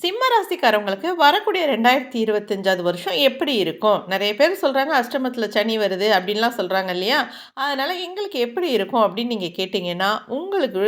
சிம்ம ராசிக்காரவங்களுக்கு வரக்கூடிய ரெண்டாயிரத்தி இருபத்தஞ்சாவது வருஷம் எப்படி இருக்கும்? நிறைய பேர் சொல்கிறாங்க அஷ்டமத்தில் சனி வருது அப்படின்லாம் சொல்கிறாங்க இல்லையா? அதனால் எங்களுக்கு எப்படி இருக்கும் அப்படின்னு நீங்கள் கேட்டிங்கன்னா உங்களுக்கு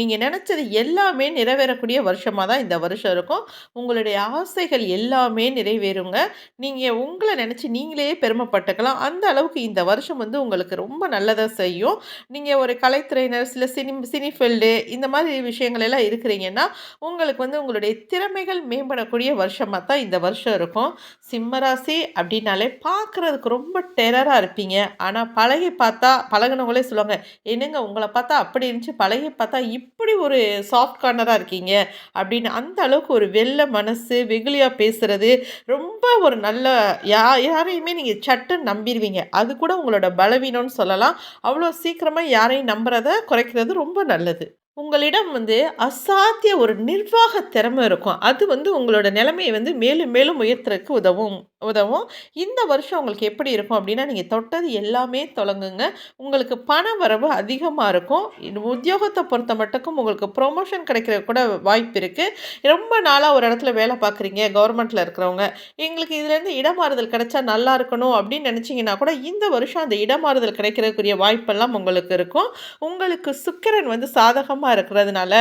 நீங்கள் நினச்சது எல்லாமே நிறைவேறக்கூடிய வருஷமாக தான் இந்த வருஷம் இருக்கும். உங்களுடைய ஆசைகள் எல்லாமே நிறைவேறுங்க. நீங்கள் உங்களை நினச்சி நீங்களே பெருமைப்பட்டுக்கலாம். அந்த அளவுக்கு இந்த வருஷம் வந்து உங்களுக்கு ரொம்ப நல்லதாக செய்யும். நீங்கள் ஒரு கலைத்துறையினர் சில சினி சினி ஃபீல்டு இந்த மாதிரி விஷயங்கள் எல்லாம் இருக்கிறீங்கன்னா உங்களுக்கு வந்து உங்களுடைய திறமைகள் திறமைகள் மேம்படக்கூடிய வருஷமாக தான் இந்த வருஷம் இருக்கும். சிம்மராசி அப்படின்னாலே பார்க்குறதுக்கு ரொம்ப டெரராக இருப்பீங்க. ஆனால் பழகி பார்த்தா பழகினவங்களே சொல்லுவாங்க என்னங்க உங்களை பார்த்தா அப்படி இருந்துச்சு பழகி பார்த்தா இப்படி ஒரு சாஃப்ட் கார்னராக இருக்கீங்க. அப்படின்னு அந்த அளவுக்கு ஒரு வெள்ள மனசு வெகுளியாக பேசுகிறது ரொம்ப ஒரு நல்ல யா யாரையுமே நீங்கள் சட்டுன்னு நம்பிடுவீங்க அது கூட உங்களோட பலவீனம்னு சொல்லலாம். அவ்வளோ சீக்கிரமாக யாரையும் நம்புறத குறைக்கிறது ரொம்ப நல்லது. உங்களிடம் வந்து அசாத்திய ஒரு நிர்வாக திறமை இருக்கும். அது வந்து உங்களோட நிலைமையை வந்து மேலும் மேலும் உயர்த்துறதுக்கு உதவும். உதவும். இந்த வருஷம் உங்களுக்கு எப்படி இருக்கும் அப்படின்னா நீங்கள் தொட்டது எல்லாமே தொடங்குங்க உங்களுக்கு பண வரவு அதிகமாக இருக்கும். உத்தியோகத்தை பொறுத்த மட்டுக்கும் உங்களுக்கு ப்ரொமோஷன் கிடைக்கிற கூட வாய்ப்பு இருக்குது ரொம்ப நாளாக ஒரு இடத்துல வேலை பார்க்குறீங்க கவர்மெண்ட்டில் இருக்கிறவங்க. எங்களுக்கு இதுலேருந்து இடமாறுதல் கிடைச்சா நல்லா இருக்கணும் அப்படின்னு நினச்சிங்கன்னா கூட இந்த வருஷம் அந்த இடமாறுதல் கிடைக்கிறதுக்குரிய வாய்ப்பெல்லாம் உங்களுக்கு இருக்கும். உங்களுக்கு சுக்கரன் வந்து சாதகமாக இருக்கிறதுனால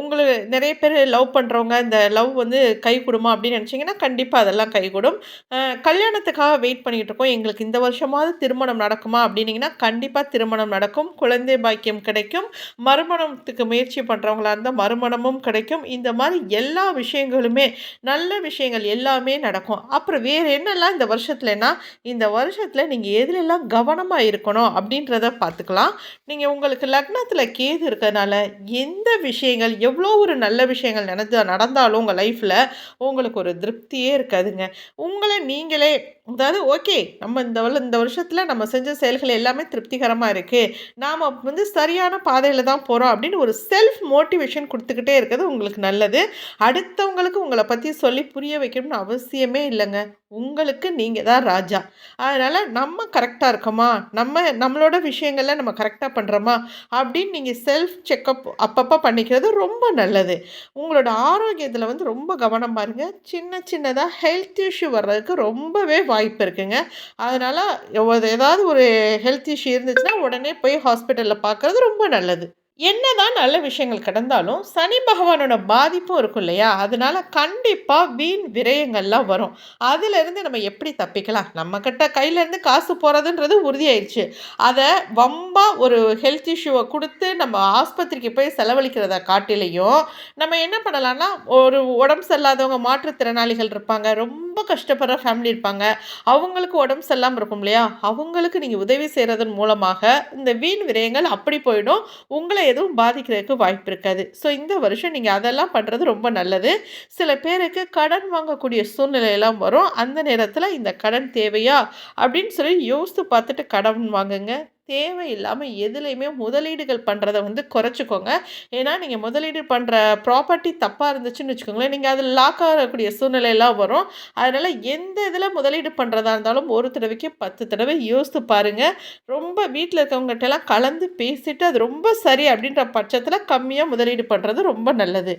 உங்களுக்கு நிறைய பேர் லவ் பண்ணுறவங்க இந்த லவ் வந்து கை கொடுமா அப்படின்னு நினச்சிங்கன்னா கண்டிப்பாக அதெல்லாம் கை கொடும். கல்யாணத்துக்காக வெயிட் பண்ணிகிட்டு இருக்கோம் எங்களுக்கு இந்த வருஷமாவது திருமணம் நடக்குமா அப்படின்னிங்கன்னா கண்டிப்பாக திருமணம் நடக்கும். குழந்தை பாக்கியம் கிடைக்கும். மறுமணத்துக்கு முயற்சி பண்ணுறவங்களா இருந்தால் மறுமணமும் கிடைக்கும். இந்த மாதிரி எல்லா விஷயங்களுமே நல்ல விஷயங்கள் எல்லாமே நடக்கும். அப்புறம் வேறு என்னெல்லாம் இந்த வருஷத்துலனா இந்த வருஷத்தில் நீங்கள் எதுலெல்லாம் கவனமாக இருக்கணும் அப்படின்றத பார்த்துக்கலாம். நீங்கள் உங்களுக்கு லக்னத்தில் கேது இருக்கிறதுனால எந்த விஷயங்கள் எவ்வளோ ஒரு நல்ல விஷயங்கள் நடந்து நடந்தாலும் உங்கள் லைஃப்பில் உங்களுக்கு ஒரு திருப்தியே இருக்காதுங்க. உங்களை நீங்களே அதாவது ஓகே நம்ம இந்த இந்த வருஷத்தில் நம்ம செஞ்ச செயல்கள் எல்லாமே திருப்திகரமாக இருக்குது நாம் வந்து சரியான பாதையில் தான் போகிறோம் அப்படின்னு ஒரு செல்ஃப் மோட்டிவேஷன் கொடுத்துக்கிட்டே இருக்கிறது உங்களுக்கு நல்லது. அடுத்தவங்களுக்கு உங்களை பற்றி சொல்லி புரிய வைக்கணும்னு அவசியமே இல்லைங்க. உங்களுக்கு நீங்கள் தான் ராஜா. அதனால் நம்ம கரெக்டாக இருக்கோமா? நம்ம நம்மளோட விஷயங்களில் நம்ம கரெக்டாக பண்ணுறோமா அப்படின்னு நீங்கள் செல்ஃப் செக்கப் அப்பப்போ பண்ணிக்கிறது ரொம்ப நல்லது. உங்களோட ஆரோக்கியத்தில் வந்து ரொம்ப கவனம் பாருங்கள் சின்ன சின்னதாக ஹெல்த் இஷ்யூ வர்றதுக்கு ரொம்பவே வாய்ப்பு இருக்குங்க. அதனால் ஏதாவது ஒரு ஹெல்த் இஷ்யூ இருந்துச்சுன்னா உடனே போய் ஹாஸ்பிட்டலில் பார்க்குறது ரொம்ப நல்லது. என்னதான் நல்ல விஷயங்கள் கிடந்தாலும் சனி பகவானோட பாதிப்பும் இருக்கும் இல்லையா? அதனால கண்டிப்பாக வீண் விரயங்கள்லாம் வரும். அதுலேருந்து நம்ம எப்படி தப்பிக்கலாம்? நம்மக்கிட்ட கையிலேருந்து காசு போகிறதுன்றது உறுதியாயிடுச்சு அதை வம்பா ஒரு ஹெல்த் இஷ்யூவை கொடுத்து நம்ம ஆஸ்பத்திரிக்கு போய் செலவழிக்கிறத காட்டிலையும் நம்ம என்ன பண்ணலாம்னா ஒரு உடம்பு சரியில்லாதவங்க மாற்றுத்திறனாளிகள் இருப்பாங்க. ரொம்ப கஷ்டப்படுற ஃபேமிலி இருப்பாங்க. அவங்களுக்கு உடம்பு சரியில்லாமல் இருக்கும் இல்லையா? அவங்களுக்கு நீங்கள் உதவி செய்கிறதன் மூலமாக இந்த வீண் விரயங்கள் அப்படி போயிடும். உங்களை எதுவும் பாதிக்கிறதுக்கு வாய்ப்பு இருக்காது. ஸோ இந்த வருஷம் நீங்கள் அதெல்லாம் பண்ணுறது ரொம்ப நல்லது. சில பேருக்கு கடன் வாங்கக்கூடிய சூழ்நிலையெல்லாம் வரும். அந்த நேரத்தில் இந்த கடன் தேவையா? அப்படின்னு சொல்லி யோசித்து பார்த்துட்டு கடன் வாங்குங்க. தேவையில்லாமல் எதுலேயுமே முதலீடுகள் பண்ணுறத வந்து குறைச்சிக்கோங்க. ஏன்னா நீங்கள் முதலீடு பண்ணுற ப்ராப்பர்ட்டி தப்பாக இருந்துச்சுன்னு வச்சுக்கோங்களேன் நீங்கள் அதில் லாக் ஆகக்கூடிய சூழ்நிலையெல்லாம் வரும். அதனால் எந்த இதில் முதலீடு பண்ணுறதா இருந்தாலும் ஒரு தடவைக்கு பத்து தடவை யோசித்து பாருங்கள் ரொம்ப வீட்டில் இருக்கவங்ககிட்டலாம் கலந்து பேசிட்டு அது ரொம்ப சரி அப்படின்ற பட்சத்தில் கம்மியாக முதலீடு பண்ணுறது ரொம்ப நல்லது.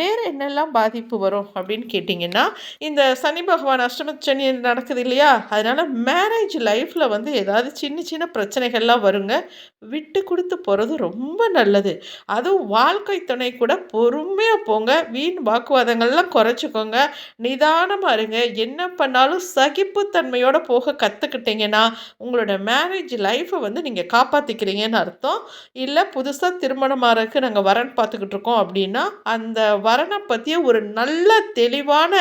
வேறு என்னெல்லாம் பாதிப்பு வரும் அப்படின்னு கேட்டிங்கன்னா இந்த சனி பகவான் அஷ்டம சனி நடக்குது இல்லையா? அதனால் மேரேஜ் லைஃப்பில் வந்து ஏதாவது சின்ன சின்ன பிரச்சனைகள் பிரச்சனைகள்லாம் எல்லாம் வருங்க. விட்டு கொடுத்து போகிறது ரொம்ப நல்லது. அதுவும் வாழ்க்கை துணை கூட பொறுமையாக போங்க. வீண் வாக்குவாதங்கள்லாம் குறைச்சிக்கோங்க. நிதானமாக இருங்க. என்ன பண்ணாலும் சகிப்புத்தன்மையோடு போக கற்றுக்கிட்டீங்கன்னா உங்களோட மேரேஜ் லைஃப்பை வந்து நீங்கள் காப்பாற்றிக்கிறீங்கன்னு அர்த்தம். இல்லை புதுசாக திருமணமாகறதுக்கு நாங்கள் வரன் பார்த்துக்கிட்டு இருக்கோம் அப்படின்னா அந்த வரனை பற்றிய ஒரு நல்ல தெளிவான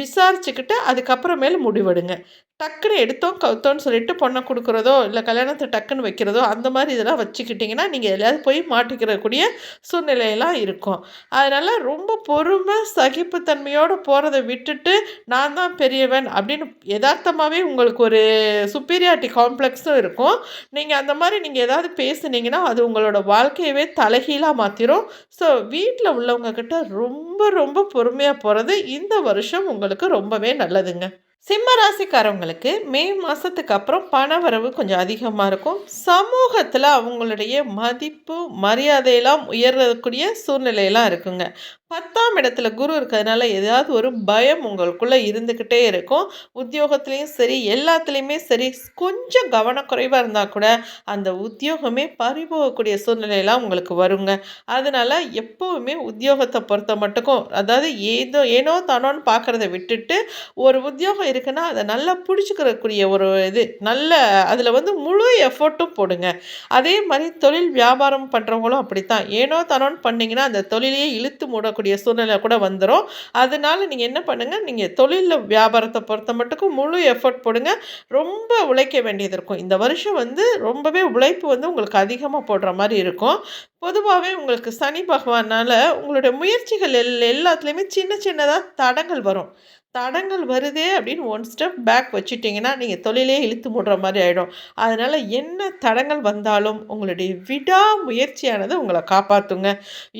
விசாரிச்சுக்கிட்டு அதுக்கப்புறமேல முடிவெடுங்க. டக்குன்னு எடுத்தோம் கவுத்தோன்னு சொல்லிட்டு பொண்ணை கொடுக்குறதோ இல்லை கல்யாணத்தை டக்குன்னு வைக்கிறதோ அந்த மாதிரி இதெல்லாம் வச்சுக்கிட்டிங்கன்னா நீங்கள் எல்லோரும் போய் மாட்டிக்கிறக்கூடிய சூழ்நிலையெல்லாம் இருக்கும். அதனால் ரொம்ப பொறுமை சகிப்புத்தன்மையோடு போகிறத விட்டுட்டு நான் தான் பெரியவன் அப்படின்னு யதார்த்தமாகவே உங்களுக்கு ஒரு சுப்பீரியாரிட்டி காம்ப்ளெக்ஸும் இருக்கும். நீங்கள் அந்த மாதிரி நீங்கள் ஏதாவது பேசுனீங்கன்னா அது உங்களோட வாழ்க்கையவே தலைகீழாக மாற்றிடும் ஸோ வீட்டில் உள்ளவங்கக்கிட்ட ரொம்ப ரொம்ப பொறுமையாக போகிறது இந்த வருஷம் உங்களுக்கு ரொம்பவே நல்லதுங்க. சிம்ம ராசிக்காரவங்களுக்கு மே மாதத்துக்கு அப்புறம் பணவரவு கொஞ்சம் அதிகமாக இருக்கும். சமூகத்தில் அவங்களுடைய மதிப்பு மரியாதையெல்லாம் உயரக்கூடிய சூழ்நிலையெல்லாம் இருக்குங்க. பத்தாம் இடத்துல குரு இருக்கிறதுனால ஏதாவது ஒரு பயம் உங்களுக்குள்ளே இருந்துக்கிட்டே இருக்கும். உத்தியோகத்துலேயும் சரி எல்லாத்துலேயுமே சரி கொஞ்சம் கவனக்குறைவாக இருந்தால் கூட அந்த உத்தியோகமே பறிபோகக்கூடிய சூழ்நிலையெல்லாம் உங்களுக்கு வருங்க. அதனால் எப்போவுமே உத்தியோகத்தை பொறுத்த மட்டுக்கும் அதாவது ஏதோ ஏனோ தானோன்னு பார்க்குறத விட்டுட்டு ஒரு உத்தியோகம் இருக்குன்னா அதை நல்லா பிடிச்சிக்கிறக்கூடிய ஒரு இது நல்ல அதில் வந்து முழு எஃபர்ட்டும் போடுங்க. அதே மாதிரி தொழில் வியாபாரம் பண்ணுறவங்களும் அப்படித்தான். ஏனோ தானோன்னு பண்ணிங்கன்னா அந்த தொழிலையே இழுத்து மூடக்கூடிய சூழ்நிலை கூட வந்துடும் அதனால் நீங்கள் என்ன பண்ணுங்கள் நீங்கள் தொழிலில் வியாபாரத்தை பொறுத்த மட்டுக்கும் முழு எஃபர்ட் போடுங்க. ரொம்ப உழைக்க வேண்டியது இருக்கும். இந்த வருஷம் வந்து ரொம்பவே உழைப்பு வந்து உங்களுக்கு அதிகமாக போடுற மாதிரி இருக்கும். பொதுவாகவே உங்களுக்கு சனி பகவானால் உங்களுடைய முயற்சிகள் எல் எல்லாத்துலேயுமே சின்ன சின்னதாக தடங்கள் வரும். தடங்கள் வருதே அப்படின்னு ஒன் ஸ்டெப் பேக் வச்சுட்டிங்கன்னா நீங்கள் தொழிலே இழுத்து மூடுற மாதிரி ஆகிடும் அதனால் என்ன தடங்கள் வந்தாலும் உங்களுடைய விடாமுயற்சியானது உங்களை காப்பாற்றுங்க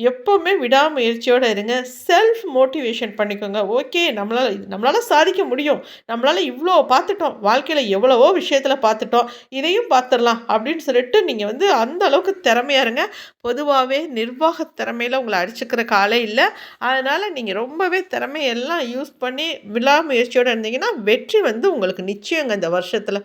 எப்போவுமே விடாமுயற்சியோடு இருங்க. செல்ஃப் மோட்டிவேஷன் பண்ணிக்கோங்க. ஓகே நம்மளால் நம்மளால் சாதிக்க முடியும். நம்மளால் இவ்வளோ பார்த்துட்டோம் வாழ்க்கையில் எவ்வளவோ விஷயத்தில் பார்த்துட்டோம் இதையும் பார்த்துடலாம் அப்படின்னு சொல்லிட்டு நீங்கள் வந்து அந்த அளவுக்கு திறமையாக இருங்க. பொதுவாகவே நிர்வாக திறமையில் உங்களை அடிச்சுக்கிற காலே இல்லை. அதனால் நீங்கள் ரொம்பவே திறமையெல்லாம் யூஸ் பண்ணி விழாமுயற்சியோடு இருந்தீங்கன்னா வெற்றி வந்து உங்களுக்கு நிச்சயங்க இந்த வருஷத்தில்.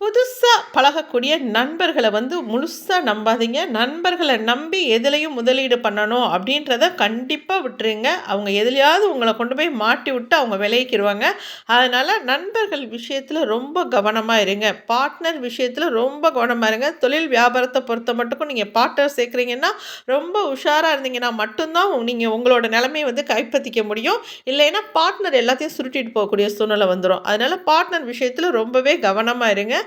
புதுசாக பழகக்கூடிய நண்பர்களை வந்து முழுசாக நம்பாதீங்க. நண்பர்களை நம்பி எதுலேயும் முதலீடு பண்ணணும் அப்படின்றத கண்டிப்பாக விட்டுருங்க. அவங்க எதுலையாவது உங்களை கொண்டு போய் மாட்டி விட்டு அவங்க விளைவிக்கிடுவாங்க அதனால் நண்பர்கள் விஷயத்தில் ரொம்ப கவனமாக இருங்க. பார்ட்னர் விஷயத்தில் ரொம்ப கவனமாக இருங்க. தொழில் வியாபாரத்தை பொறுத்த மட்டுக்கும் நீங்கள் பார்ட்னர் சேர்க்குறீங்கன்னா ரொம்ப உஷாராக இருந்தீங்கன்னா மட்டும்தான் நீங்கள் உங்களோட நிலைமையை வந்து கைப்பற்றிக்க முடியும். இல்லைன்னா பார்ட்னர் எல்லாத்தையும் சுருட்டிட்டு போகக்கூடிய சூழ்நிலை வந்துடும் அதனால் பார்ட்னர் விஷயத்தில் ரொம்பவே கவனமாக இருங்க.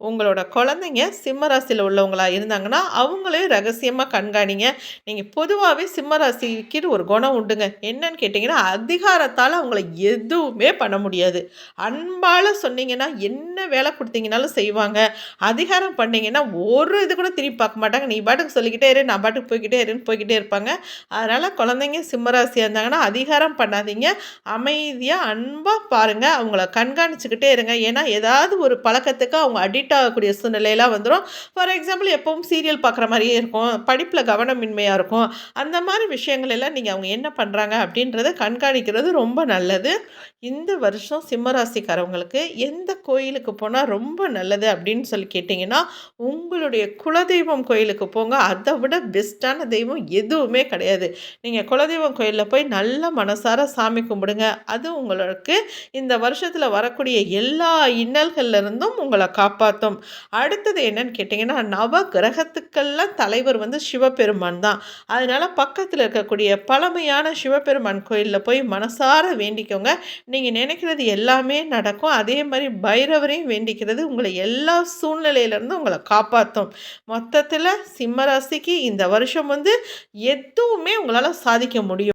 உங்களோட குழந்தைங்க சிம்மராசியில் உள்ளவங்களாக இருந்தாங்கன்னா அவங்களையும் ரகசியமாக கண்காணிங்க. நீங்கள் பொதுவாகவே சிம்மராசிக்கு ஒரு குணம் உண்டுங்க. என்னன்னு கேட்டிங்கன்னா அதிகாரத்தால் அவங்கள எதுவுமே பண்ண முடியாது. அன்பால் சொன்னீங்கன்னா என்ன வேலை கொடுத்தீங்கனாலும் செய்வாங்க. அதிகாரம் பண்ணிங்கன்னா ஒரு இது கூட திரும்பி பார்க்க மாட்டாங்க. நீ பாட்டுக்கு சொல்லிக்கிட்டே இரு நான் பாட்டுக்கு போய்கிட்டே இருன்னு போய்கிட்டே இருப்பாங்க. அதனால் குழந்தைங்க சிம்மராசியாக இருந்தாங்கன்னா அதிகாரம் பண்ணாதீங்க. அமைதியாக அன்பாக பாருங்கள் அவங்கள கண்காணிச்சுக்கிட்டே இருங்க. ஏன்னா ஏதாவது ஒரு பழக்கத்துக்கு அவங்க அடிக்ட் ஆகக்கூடிய சூழ்நிலையெல்லாம் வந்துடும் ஃபார் எக்ஸாம்பிள் எப்பவும் சீரியல் பார்க்குற மாதிரியே இருக்கும். படிப்பில் கவனமின்மையாக இருக்கும். அந்த மாதிரி விஷயங்கள் எல்லாம் நீங்கள் அவங்க என்ன பண்ணுறாங்க அப்படின்றத கண்காணிக்கிறது ரொம்ப நல்லது. இந்த வருஷம் சிம்மராசிக்காரவங்களுக்கு எந்த கோயிலுக்கு போனால் ரொம்ப நல்லது அப்படின்னு சொல்லி கேட்டிங்கன்னா உங்களுடைய குலதெய்வம் கோயிலுக்கு போங்க. அதை விட பெஸ்ட்டான தெய்வம் எதுவுமே கிடையாது. நீங்கள் குலதெய்வம் கோயிலில் போய் நல்ல மனசார சாமி கும்பிடுங்க. அது உங்களுக்கு இந்த வருஷத்தில் வரக்கூடிய எல்லா இன்னல்கள்லேருந்தும் உங்களை காப்பாற்றும் அடுத்தது என்னன்னு கேட்டிங்கன்னா நவ கிரகத்துக்கெல்லாம் தலைவர் வந்து சிவபெருமான் தான். அதனால் பக்கத்தில் இருக்கக்கூடிய பழமையான சிவபெருமான் கோயிலில் போய் மனசார வேண்டிக்கோங்க. நீங்கள் நினைக்கிறது எல்லாமே நடக்கும். அதே மாதிரி பைரவரையும் வேண்டிக்கிறது உங்களை எல்லா சூழ்நிலையிலேருந்து உங்களை காப்பாற்றும். மொத்தத்தில் சிம்மராசிக்கு இந்த வருஷம் வந்து எதுவுமே உங்களால் சாதிக்க முடியும்.